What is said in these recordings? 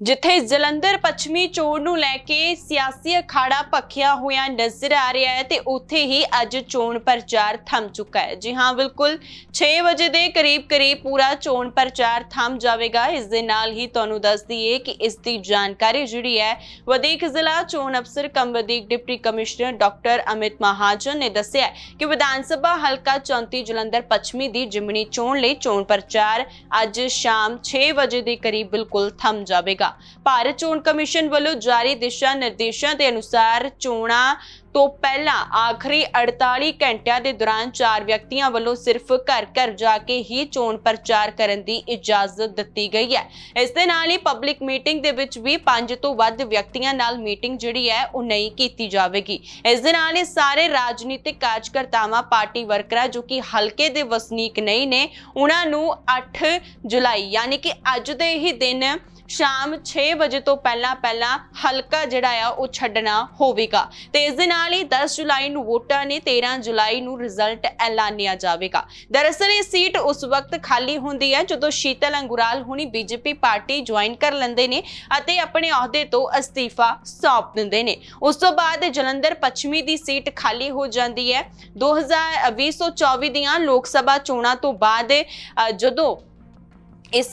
ਜਿੱਥੇ ਜਲੰਧਰ ਪੱਛਮੀ ਚੋਣ ਨੂੰ ਲੈ ਕੇ ਸਿਆਸੀ ਅਖਾੜਾ ਭਖਿਆ ਹੋਇਆ ਨਜ਼ਰ ਆ ਰਿਹਾ ਹੈ ਤੇ ਉੱਥੇ ਹੀ ਅੱਜ ਚੋਣ ਪ੍ਰਚਾਰ ਥੰਮ ਚੁੱਕਾ ਹੈ। ਜੀ ਹਾਂ, ਬਿਲਕੁਲ 6 ਵਜੇ ਦੇ ਕਰੀਬ ਕਰੀਬ ਪੂਰਾ ਚੋਣ ਪ੍ਰਚਾਰ ਥੰਮ ਜਾਵੇਗਾ। ਇਸ ਦੇ ਨਾਲ ਹੀ ਤੁਹਾਨੂੰ ਦੱਸ ਦਈਏ ਕਿ ਇਸ ਦੀ ਜਾਣਕਾਰੀ ਜਿਹੜੀ ਹੈ, ਵਧੀਕ ਜ਼ਿਲ੍ਹਾ ਚੋਣ ਅਫਸਰ cum deputy commissioner doctor Amit Mahajan ਨੇ ਦੱਸਿਆ ਕਿ ਵਿਧਾਨ ਸਭਾ ਹਲਕਾ 34 ਜਲੰਧਰ ਪੱਛਮੀ ਦੀ ਜਿਮਣੀ ਚੋਣ ਲਈ ਚੋਣ ਪ੍ਰਚਾਰ ਅੱਜ ਸ਼ਾਮ 6 ਵਜੇ ਦੇ ਕਰੀਬ ਬਿਲਕੁਲ ਥੰਮ ਜਾਵੇਗਾ। ਭਾਰਤ ਚੋਣ ਕਮਿਸ਼ਨ ਵੱਲੋਂ ਜਾਰੀ ਦਿਸ਼ਾ ਨਿਰਦੇਸ਼ਾਂ ਦੇ ਅਨੁਸਾਰ ਚੋਣਾਂ ਤੋਂ ਪਹਿਲਾਂ ਆਖਰੀ 48 ਘੰਟਿਆਂ ਦੇ ਦੌਰਾਨ ਚਾਰ ਵਿਅਕਤੀਆਂ ਵੱਲੋਂ ਸਿਰਫ ਘਰ ਘਰ ਜਾ ਕੇ ਹੀ ਚੋਣ ਪ੍ਰਚਾਰ ਕਰਨ ਦੀ ਇਜਾਜ਼ਤ ਦਿੱਤੀ ਗਈ ਹੈ। ਇਸ ਦੇ ਨਾਲ ਹੀ ਪਬਲਿਕ ਮੀਟਿੰਗ ਦੇ ਵਿੱਚ ਵੀ ਪੰਜ ਤੋਂ ਵੱਧ ਵਿਅਕਤੀਆਂ ਨਾਲ ਮੀਟਿੰਗ ਜਿਹੜੀ ਹੈ, ਉਹ ਨਹੀਂ ਕੀਤੀ ਜਾਵੇਗੀ। ਇਸ ਦੇ ਨਾਲ ਹੀ ਸਾਰੇ ਰਾਜਨੀਤਿਕ ਕਾਰਜਕਰਤਾਵਾਂ, ਪਾਰਟੀ ਵਰਕਰਾਂ ਜੋ ਕਿ ਹਲਕੇ ਦੇ ਵਸਨੀਕ ਨਹੀਂ ਨੇ, ਉਹਨਾਂ ਨੂੰ 8 ਜੁਲਾਈ, ਯਾਨੀ ਕਿ ਅੱਜ ਦੇ ਹੀ ਦਿਨ ਸ਼ਾਮ 6 ਵਜੇ ਤੋਂ ਪਹਿਲਾਂ ਪਹਿਲਾਂ ਹਲਕਾ ਜਿਹੜਾ ਆ, ਉਹ ਛੱਡਣਾ ਹੋਵੇਗਾ। ਤੇ ਇਸ ਦੇ ਨਾਲ ਹੀ 10 ਜੁਲਾਈ ਨੂੰ ਵੋਟਾਂ ਨੇ 13 ਜੁਲਾਈ ਨੂੰ ਰਿਜ਼ਲਟ ਐਲਾਨਿਆ ਜਾਵੇਗਾ। ਦਰਅਸਲ ਇਹ ਸੀਟ ਉਸ ਵਕਤ ਖਾਲੀ ਹੁੰਦੀ ਹੈ, ਜਦੋਂ ਸ਼ੀਤਲ ਅੰਗੁਰਾਲ ਹੁਣੀ ਬੀਜੇਪੀ ਪਾਰਟੀ ਜੁਆਇਨ ਕਰ ਲੈਂਦੇ ਨੇ ਅਤੇ ਆਪਣੇ ਅਹੁਦੇ ਤੋਂ ਅਸਤੀਫਾ ਸੌਂਪ ਦਿੰਦੇ ਨੇ। ਉਸ ਤੋਂ ਬਾਅਦ ਜਲੰਧਰ ਪੱਛਮੀ ਦੀ ਸੀਟ ਖਾਲੀ ਹੋ ਜਾਂਦੀ ਹੈ। 2024 ਦੀਆਂ ਲੋਕ ਸਭਾ ਚੋਣਾਂ ਤੋਂ ਬਾਅਦ ਜਦੋਂ ਇਸ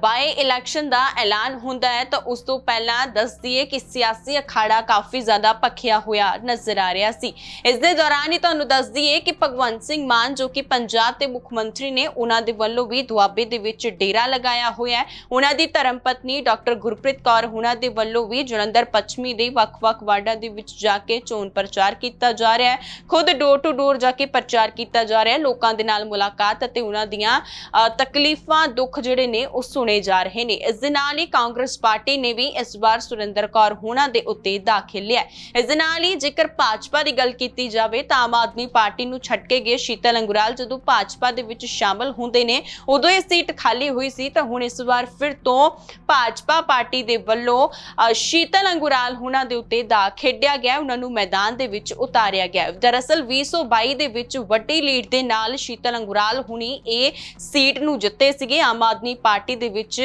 ਬਾਈ ਇਲੈਕਸ਼ਨ ਦਾ ਐਲਾਨ ਹੁੰਦਾ ਹੈ, ਤਾਂ ਉਸ ਤੋਂ ਪਹਿਲਾਂ ਦੱਸ ਦਈਏ ਕਿ ਸਿਆਸੀ ਅਖਾੜਾ ਕਾਫੀ ਜ਼ਿਆਦਾ ਭਖਿਆ ਹੋਇਆ ਨਜ਼ਰ ਆ ਰਿਹਾ ਸੀ। ਇਸ ਦੇ ਦੌਰਾਨ ਹੀ ਤੁਹਾਨੂੰ ਦੱਸ ਦਈਏ ਕਿ ਭਗਵੰਤ ਸਿੰਘ ਮਾਨ, ਜੋ ਕਿ ਪੰਜਾਬ ਦੇ ਮੁੱਖ ਮੰਤਰੀ ਨੇ, ਉਹਨਾਂ ਦੇ ਵੱਲੋਂ ਵੀ ਦੁਆਬੇ ਦੇ ਵਿੱਚ ਡੇਰਾ ਲਗਾਇਆ ਹੋਇਆ ਹੈ। ਉਹਨਾਂ ਦੀ ਧਰਮ ਪਤਨੀ ਡਾਕਟਰ ਗੁਰਪ੍ਰੀਤ ਕੌਰ, ਉਹਨਾਂ ਦੇ ਵੱਲੋਂ ਵੀ ਜਲੰਧਰ ਪੱਛਮੀ ਦੇ ਵੱਖ-ਵੱਖ ਵਾਰਡਾਂ ਦੇ ਵਿੱਚ ਜਾ ਕੇ ਚੋਣ ਪ੍ਰਚਾਰ ਕੀਤਾ ਜਾ ਰਿਹਾ ਹੈ। ਖੁਦ ਡੋਰ ਟੂ ਡੋਰ ਜਾ ਕੇ ਪ੍ਰਚਾਰ ਕੀਤਾ ਜਾ ਰਿਹਾ ਹੈ। ਲੋਕਾਂ ਦੇ ਨਾਲ ਮੁਲਾਕਾਤ ਅਤੇ ਉਹਨਾਂ ਦੀਆਂ ਤਕਲੀਫਾਂ, ਦੁੱਖ ਜਿਹੜੇ ਨੇ ਉਹ ਸੁਣੇ ਜਾ ਰਹੇ ਨੇ। ਇਸ ਦੇ ਨਾਲ ਹੀ ਕਾਂਗਰਸ ਪਾਰਟੀ ਨੇ ਵੀ ਇਸ ਵਾਰ ਸੁਰਿੰਦਰ ਕੌਰ ਹੋਣਾ ਦੇ ਉੱਤੇ ਦਾਖਲ ਲਿਆ ਇਸ ਦੇ ਨਾਲ ਹੀ ਜੇਕਰ ਭਾਜਪਾ ਦੀ ਗੱਲ ਕੀਤੀ ਜਾਵੇ ਤਾਂ ਆਮ ਆਦਮੀ ਪਾਰਟੀ ਨੂੰ ਛੱਡ ਕੇ ਗਏ ਸ਼ੀਤਲ ਅੰਗੁਰਾਲ ਜਦੋਂ ਭਾਜਪਾ ਦੇ ਵਿੱਚ ਸ਼ਾਮਲ ਹੁੰਦੇ ਨੇ। ਉਦੋਂ ਇਹ ਸੀਟ ਖਾਲੀ ਹੋਈ ਸੀ ਤਾਂ ਹੁਣ ਇਸ ਵਾਰ ਫਿਰ ਤੋਂ ਭਾਜਪਾ ਪਾਰਟੀ ਦੇ ਵੱਲੋਂ ਸ਼ੀਤਲ ਅੰਗੁਰਾਲ ਹੋਣਾ ਦੇ ਉੱਤੇ ਦਾ ਖੇਡਿਆ ਗਿਆ ਉਹਨਾਂ ਨੂੰ ਮੈਦਾਨ ਦੇ ਵਿੱਚ ਉਤਾਰਿਆ ਗਿਆ ਦਰਅਸਲ 2022 ਦੇ ਵਿੱਚ ਵੱਡੀ ਲੀਡ ਦੇ ਨਾਲ ਸ਼ੀਤਲ ਅੰਗੁਰਾਲ ਹੁਣੀ ਇਹ ਸੀਟ ਨੂੰ ਜਿੱਤੇ ਸੀਗੇ। ਆਮ ਆਦਮੀ ਪਾਰਟੀ ਦੇ ਵਿੱਚ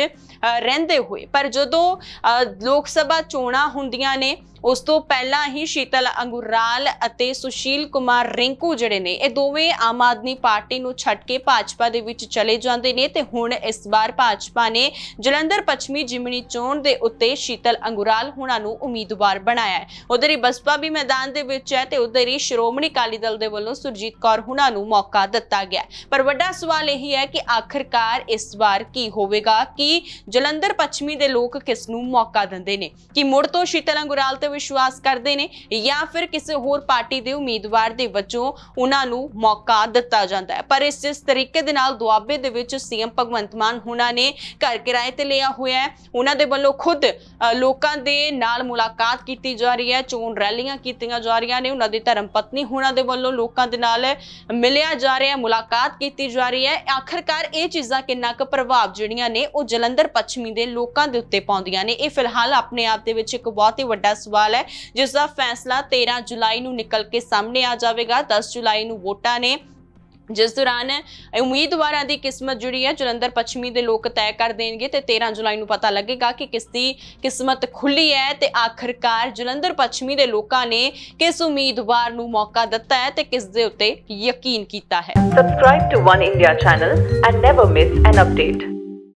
ਰਹਿੰਦੇ ਹੋਏ। ਪਰ ਜਦੋਂ ਅ, ਲੋਕ ਸਭਾ ਚੋਣਾਂ ਹੁੰਦੀਆਂ ਨੇ ਉਸ ਤੋਂ ਪਹਿਲਾਂ ਹੀ ਸ਼ੀਤਲ ਅੰਗੁਰਾਲ ਅਤੇ ਸੁਸ਼ੀਲ ਕੁਮਾਰ ਰਿੰਕੂ ਜਿਹੜੇ ਨੇ, ਇਹ ਦੋਵੇਂ ਆਮ ਆਦਮੀ ਪਾਰਟੀ ਨੂੰ ਛੱਡ ਕੇ ਭਾਜਪਾ ਦੇ ਵਿੱਚ ਚਲੇ ਜਾਂਦੇ ਨੇ ਤੇ ਹੁਣ ਇਸ ਵਾਰ ਭਾਜਪਾ ਨੇ ਜਲੰਧਰ ਪੱਛਮੀ ਜਿਮਣੀ ਚੋਣ ਦੇ ਉੱਤੇ ਸ਼ੀਤਲ ਅੰਗੁਰਾਲ ਹੁਣਾਂ ਨੂੰ ਉਮੀਦਵਾਰ ਬਣਾਇਆ ਹੈ। ਉਧਰ ਹੀ ਬਸਪਾ ਵੀ ਮੈਦਾਨ ਦੇ ਵਿੱਚ ਹੈ ਤੇ ਉਧਰ ਹੀ ਸ਼੍ਰੋਮਣੀ ਅਕਾਲੀ ਦਲ ਦੇ ਵੱਲੋਂ ਸੁਰਜੀਤ ਕੌਰ ਹੁਣਾਂ ਨੂੰ ਮੌਕਾ ਦਿੱਤਾ ਗਿਆ ਪਰ ਵੱਡਾ ਸਵਾਲ ਇਹ ਹੈ ਕਿ ਆਖਰਕਾਰ ਇਸ ਵਾਰ ਕੀ ਹੋਵੇਗਾ ਕਿ ਜਲੰਧਰ ਪੱਛਮੀ ਦੇ ਲੋਕ ਕਿਸ ਨੂੰ ਮੌਕਾ ਦਿੰਦੇ ਨੇ? ਕਿ ਮੁੜ ਤੋਂ ਸ਼ੀਤਲ ਅੰਗੁਰਾਲ ਤੇ ਵਿਸ਼ਵਾਸ ਕਰਦੇ ਨੇ ਜਾਂ ਫਿਰ ਕਿਸੇ ਹੋਰ ਪਾਰਟੀ ਦੇ ਉਮੀਦਵਾਰ ਦੇ ਵਜੋਂ ਉਹਨਾਂ ਨੂੰ ਮੌਕਾ ਦਿੱਤਾ ਜਾਂਦਾ ਹੈ। ਪਰ ਇਸ ਜਿਸ ਤਰੀਕੇ ਦੇ ਨਾਲ ਦੁਆਬੇ ਦੇ ਵਿੱਚ ਸੀਐਮ ਭਗਵੰਤ ਮਾਨ ਹੁਣਾਂ ਨੇ ਘਰ ਕਿਰਾਏ ਤੇ ਲਿਆ ਹੋਇਆ ਹੈ। ਉਹਨਾਂ ਦੇ ਵੱਲੋਂ ਖੁਦ ਲੋਕਾਂ ਦੇ ਨਾਲ ਮੁਲਾਕਾਤ ਕੀਤੀ ਜਾ ਰਹੀ ਹੈ। ਚੋਣ ਰੈਲੀਆਂ ਕੀਤੀਆਂ ਜਾ ਰਹੀਆਂ ਨੇ। ਉਹਨਾਂ ਦੀ ਧਰਮ ਪਤਨੀ ਹੁਣਾਂ ਦੇ ਵੱਲੋਂ ਲੋਕਾਂ ਦੇ ਨਾਲ ਮਿਲਿਆ ਜਾ ਰਿਹਾ ਹੈ। ਮੁਲਾਕਾਤ ਕੀਤੀ ਜਾ ਰਹੀ ਹੈ। ਆਖਰਕਾਰ ਇਹ ਚੀਜ਼ਾਂ ਕਿੰਨਾ ਕੁ ਪ੍ਰਭਾਵ ਜਿਹੜੀਆਂ ਨੇ, ਉਹ ਜਲੰਧਰ ਪੱਛਮੀ ਦੇ ਲੋਕਾਂ ਦੇ ਉੱਤੇ ਪਾਉਂਦੀਆਂ ਨੇ। ਇਹ ਫਿਲਹਾਲ ਆਪਣੇ ਆਪ ਦੇ ਵਿੱਚ ਇੱਕ ਬਹੁਤ ਹੀ ਵੱਡਾ ਸਵਾਲ ਹੈ ਜਿਸ ਦਾ ਫੈਸਲਾ 13 ਜੁਲਾਈ ਨੂੰ ਨਿਕਲ ਕੇ ਸਾਹਮਣੇ ਆ ਜਾਵੇਗਾ। 10 ਜੁਲਾਈ ਨੂੰ ਵੋਟਾਂ ਨੇ। ਜਿਸ ਦੌਰਾਨ ਉਮੀਦਵਾਰਾਂ ਦੀ ਕਿਸਮਤ ਜਿਹੜੀ ਹੈ, ਜਲੰਧਰ ਪੱਛਮੀ ਦੇ ਲੋਕ ਤੈਅ ਕਰ ਦੇਣਗੇ ਤੇ 13 ਜੁਲਾਈ ਨੂੰ ਪਤਾ ਲੱਗੇਗਾ ਕਿ ਕਿਸ ਦੀ ਕਿਸਮਤ ਖੁੱਲੀ ਹੈ ਤੇ ਆਖਰਕਾਰ ਜਲੰਧਰ ਪੱਛਮੀ ਦੇ ਲੋਕਾਂ ਨੇ ਕਿਸ ਉਮੀਦਵਾਰ ਨੂੰ ਮੌਕਾ ਦਿੱਤਾ ਹੈ ਤੇ ਕਿਸ ਦੇ ਉੱਤੇ ਯਕੀਨ ਕੀਤਾ ਹੈ। Subscribe to One India channel and never miss an update.